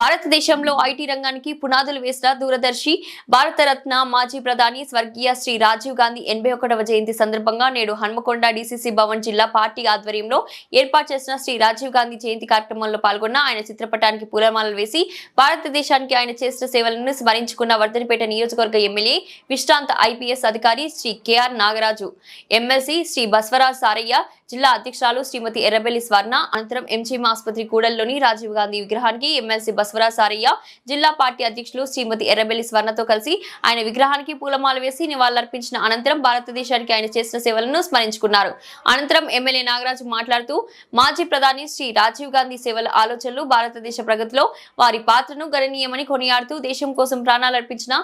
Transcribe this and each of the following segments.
భారతదేశంలో ఐటీ రంగానికి పునాదులు వేసిన దూరదర్శి భారతరత్న మాజీ ప్రధాని స్వర్గీయ శ్రీ రాజీవ్ గాంధీ ఎనభై ఒకటవ జయంతి సందర్భంగా నేడు హన్మకొండ డీసీసీ భవన్ జిల్లా పార్టీ ఆధ్వర్యంలో ఏర్పాటు చేసిన శ్రీ రాజీవ్ గాంధీ జయంతి కార్యక్రమంలో పాల్గొన్న ఆయన చిత్రపటానికి పూలమాలలు వేసి భారతదేశానికి ఆయన చేసిన సేవలను స్మరించుకున్న వర్ధనపేట నియోజకవర్గ ఎమ్మెల్యే విశ్రాంత ఐపీఎస్ అధికారి Shri K R Nagaraju MLC Shri Baswaraj Saraiah జిల్లా అధ్యక్షురాలు శ్రీమతి ఎర్రబెల్లి స్వర్ణ అనంతరం ఎంజీఎం ఆసుపత్రి కూడలిలోని రాజీవ్ గాంధీ విగ్రహానికి ఎమ్మెల్సీ బస్వరాజ్ సారయ్య జిల్లా పార్టీ అధ్యక్షులు శ్రీమతి ఎర్రబెల్లి స్వర్ణతో కలిసి ఆయన విగ్రహానికి పూలమాల వేసి నివాళులర్పించిన అనంతరం భారతదేశానికి ఆయన చేసిన సేవలను స్మరించుకున్నారు. అనంతరం ఎమ్మెల్యే నాగరాజు మాట్లాడుతూ మాజీ ప్రధాని శ్రీ రాజీవ్ గాంధీ సేవల ఆలోచనలు భారతదేశ ప్రగతిలో వారి పాత్రను గణనీయమని కొనియాడుతూ దేశం కోసం ప్రాణాలర్పించిన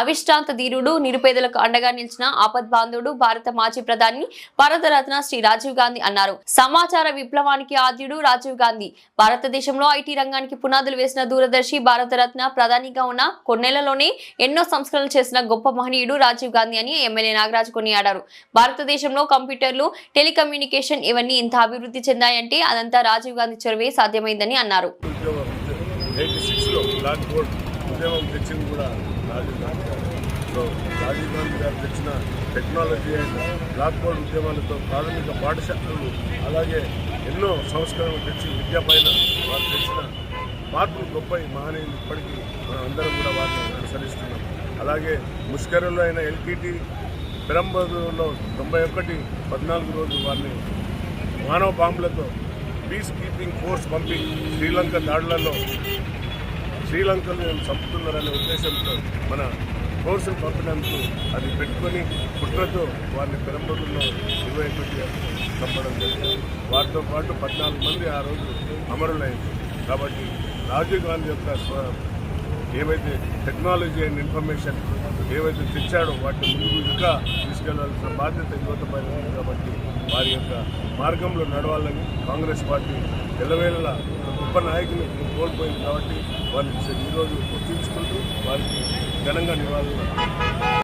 అవిష్టాంత ధీరుడు నిరుపేదలకు అండగా నిలిచిన ఆపద్బాంధుడు భారత మాజీ ప్రధాని భారతరత్న శ్రీ రాజీవ్ గాంధీ అన్నారు. సమాచార విప్లవానికి ఆద్యుడు రాజీవ్ గాంధీ. భారతదేశంలో ఐటీ రంగానికి పునాదులు వేసిన దూరదర్శి భారతరత్న ప్రధానిగా ఉన్న కొన్నేళ్ళలోనే ఎన్నో సంస్కరణలు చేసిన గొప్ప మహనీయుడు రాజీవ్ గాంధీ అని ఎమ్మెల్యే నాగరాజు కొనియాడారు. భారతదేశంలో కంప్యూటర్లు టెలికమ్యూనికేషన్ ఇవన్నీ ఇంత అభివృద్ధి చెందాయంటే అదంతా రాజీవ్ గాంధీ చొరవే సాధ్యమైందని అన్నారు. రాజీవ్ గాంధీ గారు. రాజీవ్ గాంధీ గారు తెచ్చిన టెక్నాలజీ అండ్ బ్లాక్ బోర్డ్ ఉద్యమాలతో ప్రాథమిక పాఠశాలలు అలాగే ఎన్నో సంస్కరణలు తెచ్చి విద్య పైన వారు తెచ్చిన మార్పులు గొప్ప మహనీయులు ఇప్పటికీ మనం అందరం కూడా వారిని అనుసరిస్తున్నాం. అలాగే ముష్కరంలో అయిన ఎల్టీటీ పెరంబదూరులో తొంభై ఒకటి పద్నాలుగు రోజులు వారిని మానవ బాంబులతో పీస్ కీపింగ్ ఫోర్స్ పంపి శ్రీలంక దాడులలో శ్రీలంకను చంపుతున్నారనే ఉద్దేశంతో మన ఫోర్సులు పంపినందుకు అది పెట్టుకొని కుట్రతో వారిని పెరంబూరులో ఇరవై ఒకటి చంపడం జరిగింది. వారితో పాటు పద్నాలుగు మంది ఆ రోజు అమరులైంది. కాబట్టి రాజీవ్ గాంధీ యొక్క ఏవైతే టెక్నాలజీ అండ్ ఇన్ఫర్మేషన్ ఏవైతే తెచ్చాడో వాటిని ముందు ఇంకా తీసుకెళ్ళాల్సిన బాధ్యత యువత పైన ఉంది కాబట్టి వారి యొక్క మార్గంలో నడవాలని కాంగ్రెస్ పార్టీ ఎల్లవేళ గొప్ప నాయకుని కోల్పోయింది కాబట్టి వారిని ఈరోజు గుర్తించుకుంటూ వారికి ఘనంగా నివాళులు